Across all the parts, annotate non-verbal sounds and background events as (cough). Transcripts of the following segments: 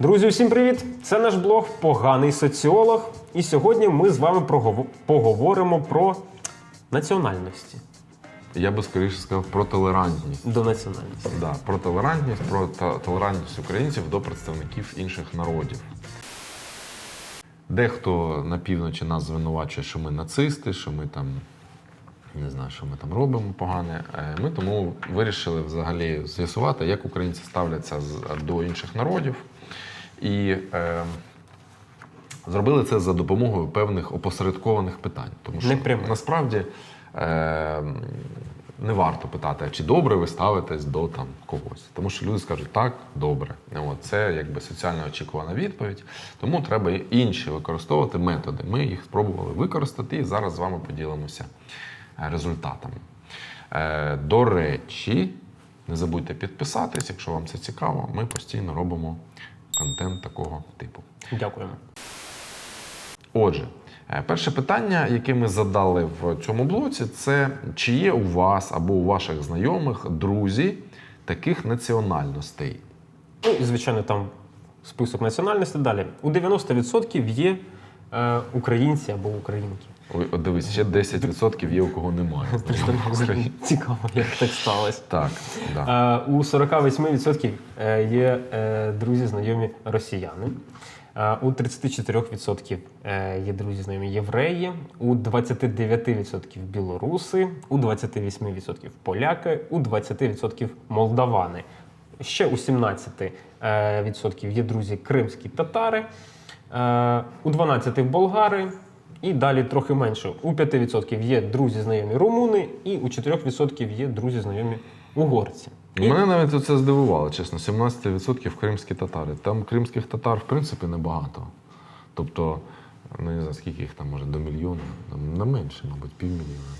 Друзі, усім привіт! Це наш блог Поганий соціолог. І сьогодні ми з вами поговоримо про національності. Я би скоріше сказав про толерантність. До національності. Да, про толерантність, про толерантність українців до представників інших народів. Дехто на півночі нас звинувачує, що ми нацисти, що ми там не знаю, що ми там робимо погане. Е, Ми тому вирішили взагалі з'ясувати, як українці ставляться до інших народів. І е, зробили це за допомогою певних опосередкованих питань. Тому що насправді е, не варто питати, чи добре ви ставитесь до там когось. Тому що люди скажуть так, добре. От, це якби соціально очікувана відповідь. Тому треба інші використовувати методи. Ми їх спробували використати і зараз з вами поділимося результатами. Е, До речі, не забудьте підписатись, якщо вам це цікаво. Ми постійно робимо контент такого типу. Дякуємо. Отже, е, перше питання, яке ми задали в цьому блоці, це чи є у вас або у ваших знайомих друзі таких національностей? Ну і звичайно, там список національностей далі. У 90% є е, українці або українки. Ой, от дивись, ще 10% є у кого немає. (laughs) Цікаво, як так сталося. Так, да. Е, У 48% е, є е, друзі знайомі росіяни. У 34% е, є друзі знайомі євреї, у 29% білоруси, у 28% поляки, у 20% молдавани. Ще у 17% е, є друзі кримські татари, у 12% болгари. І далі трохи менше. У 5% є друзі знайомі румуни, і у 4% є друзі знайомі угорці. І Мене навіть це здивувало, чесно. 17% кримські татари. Там кримських татар, в принципі, небагато. Тобто, ну, не знаю, скільки їх там, може, до мільйона, не менше, мабуть, півмільйона.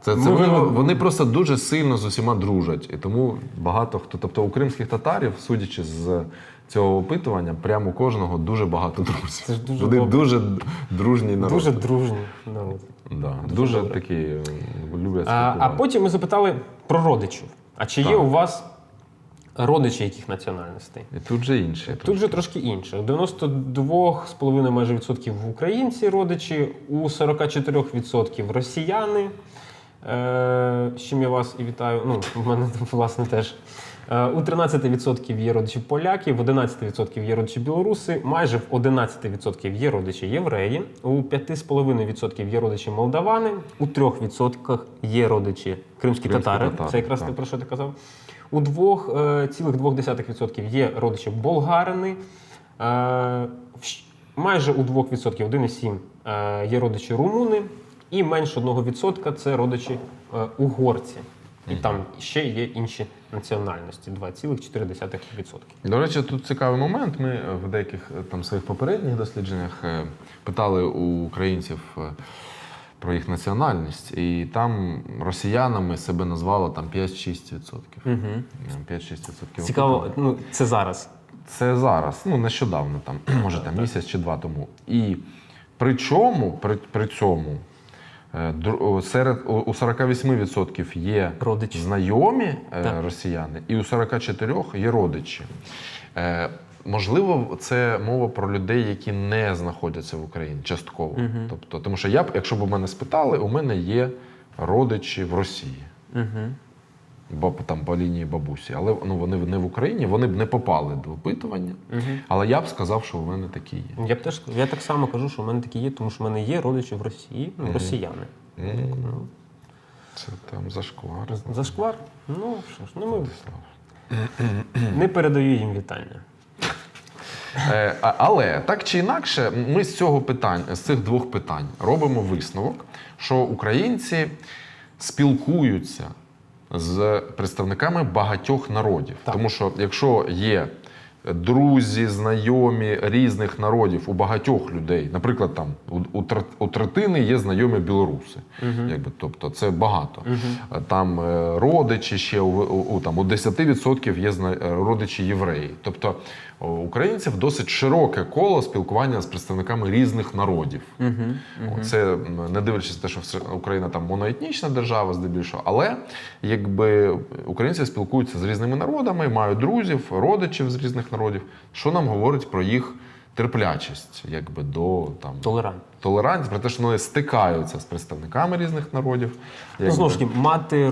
Це, це Ми- вони просто дуже сильно з усіма дружать. І тому багато хто. Тобто у кримських татарів, судячи з цього опитування, прямо у кожного дуже багато друзів. Це ж дуже вони добре. дуже дружні народ. дуже дружні народ. да, дуже дуже, добре. такі е, люблять А, а потім ми запитали про родичів. А чи є Так. у вас родичі яких національностей? І тут же інші. Тут же трошки інше. У 92,5 майже відсотків українці родичі, у 44% росіяни. Е, з чим я вас і вітаю. Ну, в мене (laughs) власне теж. Е, у 13% є родичі поляків, в 11% є родичі білоруси, майже в 11% є родичі євреї, у 5,5% є родичі молдавани, у 3% є родичі кримські татари. татари, Це якраз те, про що ти казав. У 2,2% є родичі болгарини. Е, Майже у 2%, 1,7% е, є родичі румуни, і менше 1% це родичі е, угорці. І там ще є інші національності 2,4%. До речі, тут цікавий момент. Ми в деяких е, там своїх попередніх дослідженнях е, питали у українців е, про їх національність, і там росіянами себе назвало там 5-6%. Угу. Е, 5-6% Цікаво, ну це зараз. Це зараз, ну нещодавно, там, (clears throat) може там місяць чи два тому. І при чому, при, при цьому, серед у у 48% є Родичі. знайомі е, Так. росіяни, і у 44% є родичі. Е, Можливо, це мова про людей, які не знаходяться в Україні частково. Тобто, тому що я б, якщо б мене спитали, у мене є родичі в Росії. Угу. Бо там по лінії бабусі, але ну вони не в Україні, вони б не попали до опитування. Але я б сказав, що у мене такі є. Я б теж я так само кажу, що в мене такі є, тому що в мене є родичі в Росії, ну, росіяни. М, Це там зашквар. Зашквар? Ну що ж, ну ми не передаю їм вітання. Е, але так чи інакше, ми з цього питань, з цих двох питань робимо висновок, що українці спілкуються з представниками багатьох народів. Так. Тому що якщо є друзі, знайомі різних народів у багатьох людей, наприклад, там у, у, третини є знайомі білоруси, якби, тобто це багато. Угу. Там е, родичі ще у, у, у, там, у 10% є е, родичі євреї. Тобто українців досить широке коло спілкування з представниками різних народів. О, Це не дивлячись на те, що Україна там моноетнічна держава, здебільшого, але якби українці спілкуються з різними народами, мають друзів, родичів з різних народів, що нам говорить про їх терплячість, якби до там Толерантність. толерантність, про те, що вони стикаються з представниками різних народів. Ну, знову ж таки, мати е,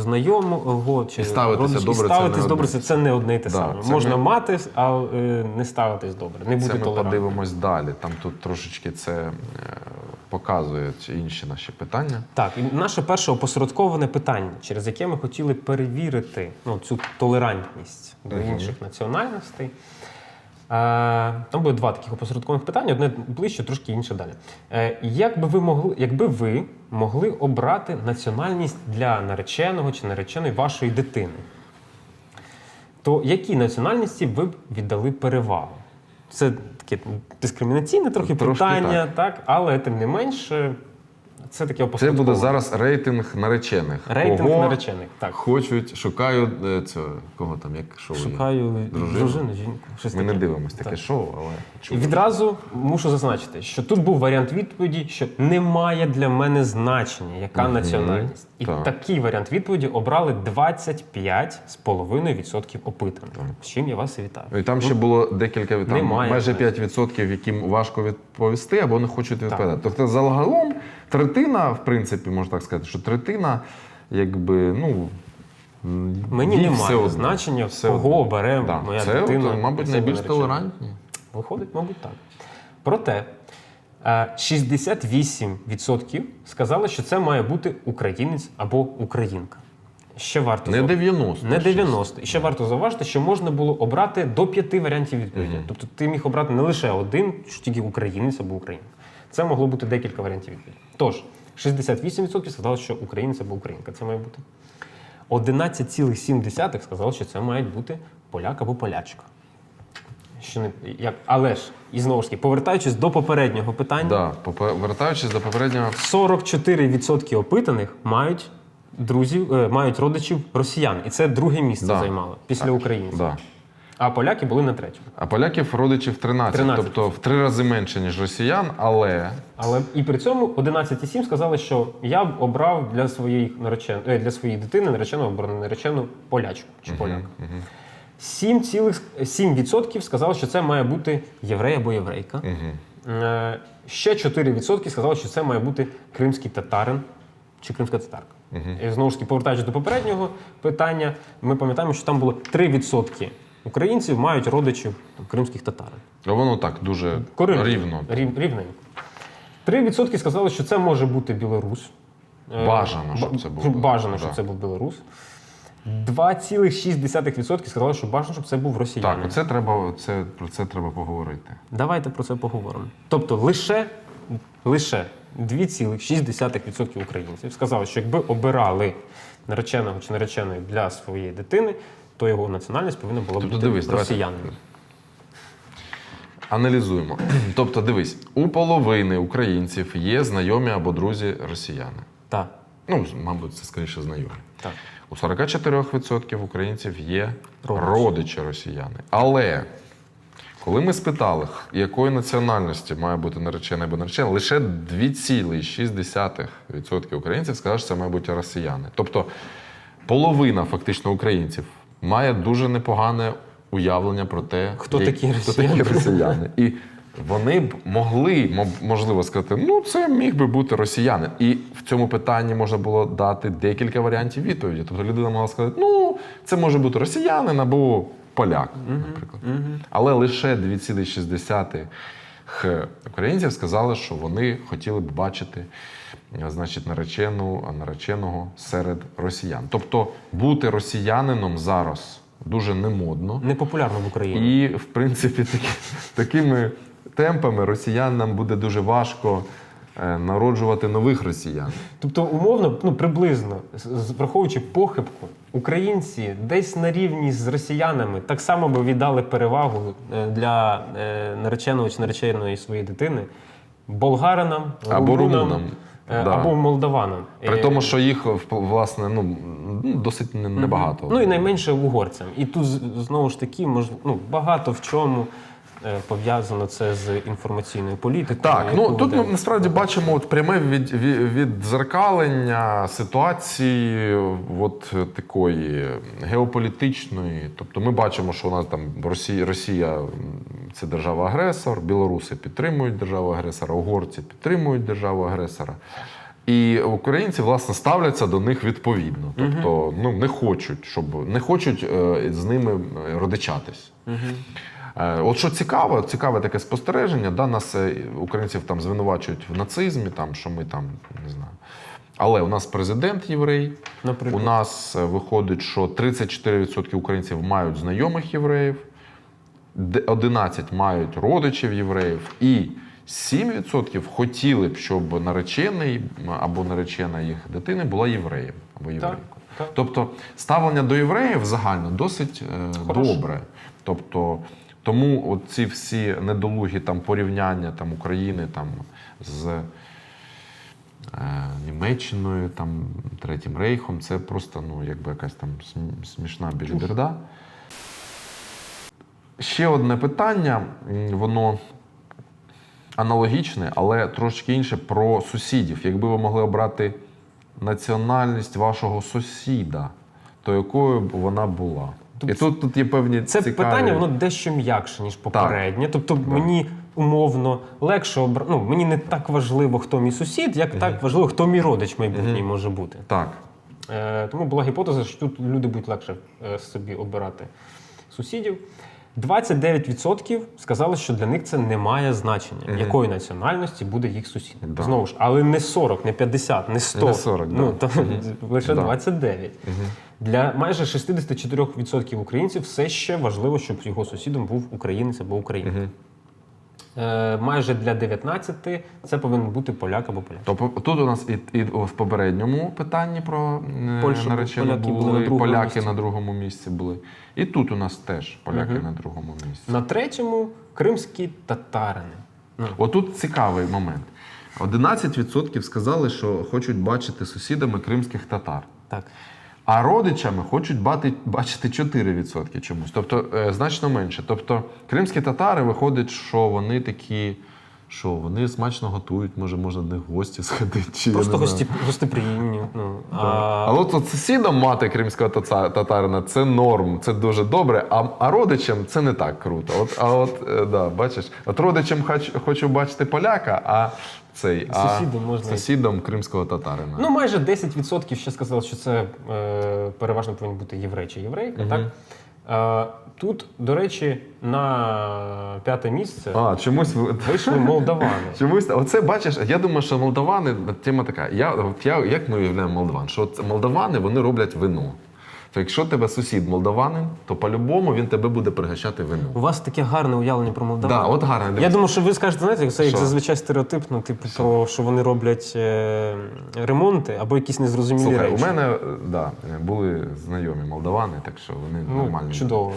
знайомого чи І ставитися родича- добре і це ставитись не добре це, це не одне і те Да, саме. це Можна ми- мати, а е, не ставитись добре, не бути Це ми подивимось далі. Там тут трошечки це е, показують інші наші питання. Так, і наше перше опосередковане питання, через яке ми хотіли перевірити ну, цю толерантність до інших національностей. Там буде два таких опосередкованих питання: одне ближче, трошки інше далі. Е, як би ви могли, якби ви могли обрати національність для нареченого чи нареченої вашої дитини, то якій національності ви б віддали перевагу? Це таке дискримінаційне трохи Трошки питання, так. але тим не менше, це таке Це буде зараз рейтинг наречених. Рейтинг Кого наречених. Так. Хочуть, шукають е, цього, кого там, як шоу. є? Шукаю Дружину? дружину, жінку. Щось Ми не таке. дивимось таке Так. шоу, але І чули. відразу мушу зазначити, що тут був варіант відповіді, що немає для мене значення, яка національність. І Так. такий варіант відповіді обрали 25,5% опитаних. З чим я вас і вітаю. І там ще було декілька там, Немає майже значення. 5%, яким важко відповісти або не хочуть відповідати. Тобто, загалом третина, в принципі, можна так сказати, що третина, якби, ну. Мені немає все значення, Все кого одно. обере Да. моя Це, дитина. от, мабуть, найбільш толерантні. Виходить, мабуть, так. Проте е, 68% сказали, що це має бути українець або українка. Ще варто Не 90. Не 90. І ще варто зауважити, що можна було обрати до п'яти варіантів відповіді. Мгм. Тобто ти міг обрати не лише один, що тільки українець або українка. Це могло бути декілька варіантів відповіді. Тож, 68% сказали, що українець або українка це має бути. 11,7% сказали, що це мають бути поляк або полячка. Що не, як, але ж, і знову ж таки, повертаючись до попереднього питання, Да, попе- вертаючись до попереднього, 44% опитаних мають друзів, е, мають родичів росіян. І це друге місце Да. займало після українців. да. А поляки були на третьому. А поляків родичів 13, 13. тобто в три рази менше, ніж росіян, але Але і при цьому 11,7 сказали, що я б обрав для своєї наречен... е, для своєї дитини наречену або наречену полячку чи поляка. 7,7% сказали, що це має бути єврей або єврейка. Е, Ще 4% сказали, що це має бути кримський татарин чи кримська татарка. І знову ж таки, повертаючись до попереднього питання, ми пам'ятаємо, що там було 3% українців мають родичів там, кримських татарин. воно так дуже Коринно. рівно. Рів, рівненько. 3% сказали, що це може бути білорус. Е, Бажано, щоб це був Бажано, щоб це був білорус. 2,6% сказали, що бажано, щоб це був росіянин. Так, оце треба, це, про це треба поговорити. Давайте про це поговоримо. Тобто лише, лише 2,6% українців сказали, що якби обирали нареченого чи нареченої для своєї дитини, то його національність повинна була Тобто, бути дивись, давайте- Аналізуємо. (clears throat) Тобто, дивись, у половини українців є знайомі або друзі росіяни. Так, Ну, мабуть, це скоріше знайомі. так. У 44% українців є Родичі. родичі росіяни. Але коли ми спитали, якої національності має бути наречений або наречена, лише 2,6% українців сказали, що це має бути росіяни. Тобто половина фактично українців має дуже непогане уявлення про те, Хто як- такі хто росіяни. такі росіяни. І вони б могли можливо сказати, ну це міг би бути росіянин. І в цьому питанні можна було дати декілька варіантів відповіді. Тобто людина могла сказати, ну це може бути росіянин або поляк, наприклад. Але лише 2,6 українців сказали, що вони хотіли б бачити. е, Значить, наречену, нареченого серед росіян. Тобто бути росіянином зараз дуже немодно. Непопулярно в Україні. І, в принципі, такі, (laughs) такими темпами росіянам буде дуже важко е, народжувати нових росіян. Тобто, умовно, ну приблизно, враховуючи похибку, українці десь на рівні з росіянами так само би віддали перевагу е, для е, нареченого чи нареченої своєї дитини болгаринам, Або румунам, е, да. або молдаванам. При Е, тому, що їх власне ну, ну, досить небагато. Ну і найменше угорцям. І тут знову ж таки, мож, ну, багато в чому е, пов'язано це з інформаційною політикою. Так, ну тут ми насправді бачимо от пряме від, від, віддзеркалення ситуації от такої геополітичної. Тобто ми бачимо, що у нас там Росія, Росія це держава-агресор, білоруси підтримують державу-агресора, угорці підтримують державу-агресора. І українці власне ставляться до них відповідно. Тобто, ну не хочуть, щоб не хочуть е, з ними е, родичатись. Е, От що цікаво, цікаве таке спостереження, да, нас е, українців там звинувачують в нацизмі, там, що ми там не знаю. Але у нас президент єврей. Наприклад. У нас е, виходить, що 34% українців мають знайомих євреїв, де- 11 мають родичів євреїв, і 7% хотіли б, щоб наречений або наречена їх дитини була євреєм або єврейкою. Тобто ставлення до євреїв загально досить е, добре. Тобто, тому от ці всі недолугі там порівняння там, України там, з е, Німеччиною, там, Третім Рейхом, це просто ну, якби якась там смішна біліберда. Ще одне питання, воно аналогічне, але трошки інше про сусідів. Якби ви могли обрати національність вашого сусіда, то якою б вона була? І тут, тут є певні Це цікаві... питання, воно дещо м'якше, ніж попереднє. Тобто мені умовно легше обра... ну, мені не так важливо, хто мій сусід, як так важливо, хто мій родич майбутній може бути. Так. Е, тому була гіпотеза, що тут люди будуть легше е, собі обирати сусідів. 29% сказали, що для них це не має значення, якої національності буде їх сусід. Да. Знову ж, але не 40, не 50, не 100. Не 40, ну, да. то, (laughs) лише Да. 29. Для майже 64% українців все ще важливо, щоб його сусідом був українець або українка. Е, майже для 19 це повинен бути поляк або поляк. Тобто тут у нас і, і в попередньому питанні про е, Польща, наречену поляки були, були на поляки місці. на другому місці були. І тут у нас теж поляки на другому місці. На третьому кримські татарини. Ну, Отут цікавий момент. 11% сказали, що хочуть бачити сусідами кримських татар. так. А родичами хочуть бати, бачити 4% чомусь, тобто е, значно менше. Тобто кримські татари виходить, що вони такі, що вони смачно готують, може, можна до них гості сходити. Чи Просто гості, гостеприємні. Ну, а, А от, от сусідом мати кримського татарина це норм, це дуже добре. А, а родичам це не так круто. От, а от е, да, бачиш, от родичам хоч, хочу бачити поляка, а цей а Сусідом можна сусідом кримського татарина. ну, майже 10% ще сказали, що це е, переважно повинні бути єврей чи єврейка. Так? Е, тут, до речі, на п'яте місце А, чомусь вийшли молдавани. (laughs) Чомусь, оце бачиш, я думаю, що молдавани тема така. Я, от я, як ми уявляємо молдаван? Що молдавани вони роблять вино. То якщо тебе сусід молдаванин, то по-любому він тебе буде пригощати вино. У вас таке гарне уявлення про молдаван. Да, от гарно. Я думаю, що ви скажете, знаєте, це як Що? зазвичай стереотипно, типу, про що вони роблять е, ремонти або якісь незрозумілі Слухай, речі. у мене е, да, були знайомі молдавани, так що вони нормальні. ну, чудово.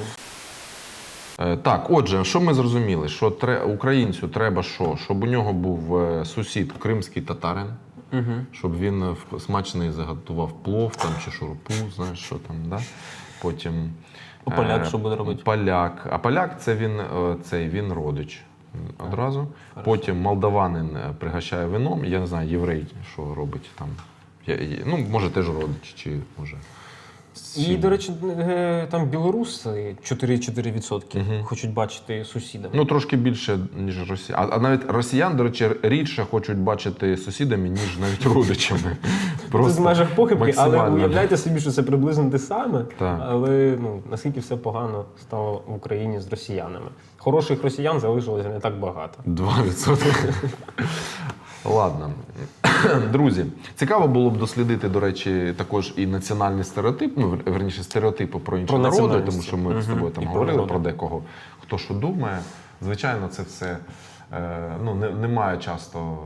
Е, Так, отже, що ми зрозуміли? Що тре, українцю треба що? Щоб у нього був е, сусід кримський татарин, Угу. щоб він е, смачний заготував плов там, чи шурпу, знаєш, що там, да? Потім. А поляк е, що буде робити? Поляк. А поляк це він, е, цей, він родич одразу. одразу. Потім молдаванин пригощає вином. Я не знаю, єврей, що робить там. Я- Ну, може, теж родич, чи може. І, до речі, е, там білоруси 4,4% хочуть бачити сусідами. Ну, трошки більше, ніж росіян. А, а навіть росіян, до речі, рідше хочуть бачити сусідами, ніж навіть родичами. Це з (laughs) межах похибки, але уявляйте собі, що це приблизно те саме. Так. Але ну, наскільки все погано стало в Україні з росіянами. Хороших росіян залишилося не так багато. 2%. (laughs) Ладно. (clears throat) Друзі, цікаво було б дослідити, до речі, також і національний стереотип, ну, верніше, стереотипи про інші Про народи, тому що ми з тобою там І говорили про, про декого, хто що думає. Звичайно, це все ну, не, немає часто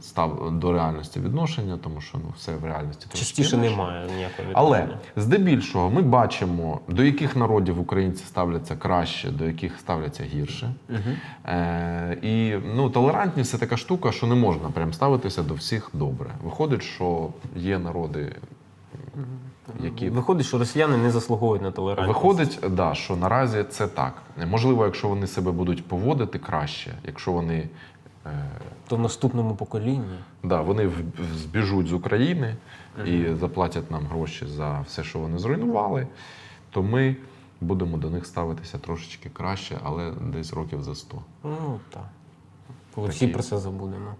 став до реальності відношення, тому що ну, все в реальності Частіше немає ніякого Але здебільшого ми бачимо, до яких народів українці ставляться краще, до яких ставляться гірше. Е, і ну, толерантність це така штука, що не можна прям ставитися до всіх добре. Виходить, що є народи які Виходить, що росіяни не заслуговують на толерантність. Виходить, да, що наразі це так. Можливо, якщо вони себе будуть поводити краще, якщо вони, е, То в наступному поколінні. да, вони збіжуть з України і заплатять нам гроші за все, що вони зруйнували, то ми будемо до них ставитися трошечки краще, але десь років за 100. Ну так. Коли Такі. всі про це забудемо.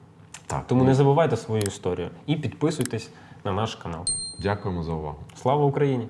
Так, Тому не забувайте свою історію і підписуйтесь на наш канал. Дякуємо за увагу. Слава Україні!